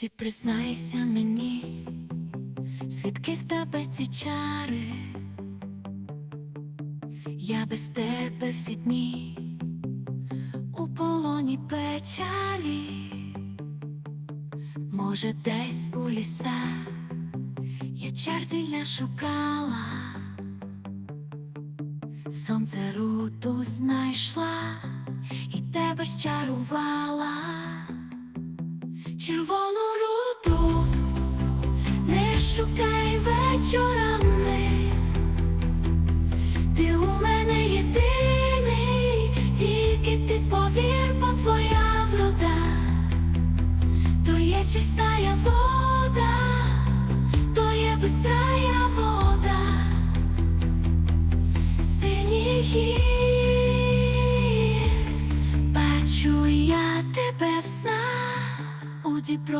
Ти признайся мені, звідки в тебе ці чари, я без тебе всі дні у полоні печалі, може, десь у лісах я чар зілля шукала, сонце руту знайшла і тебе щарувала. Червону шукай вечорами, ти у мене єдиний, тільки ти повір, бо твоя врода, то є чистая вода, то є бистрая вода, синій бачу я тебе в снах у Дніпро.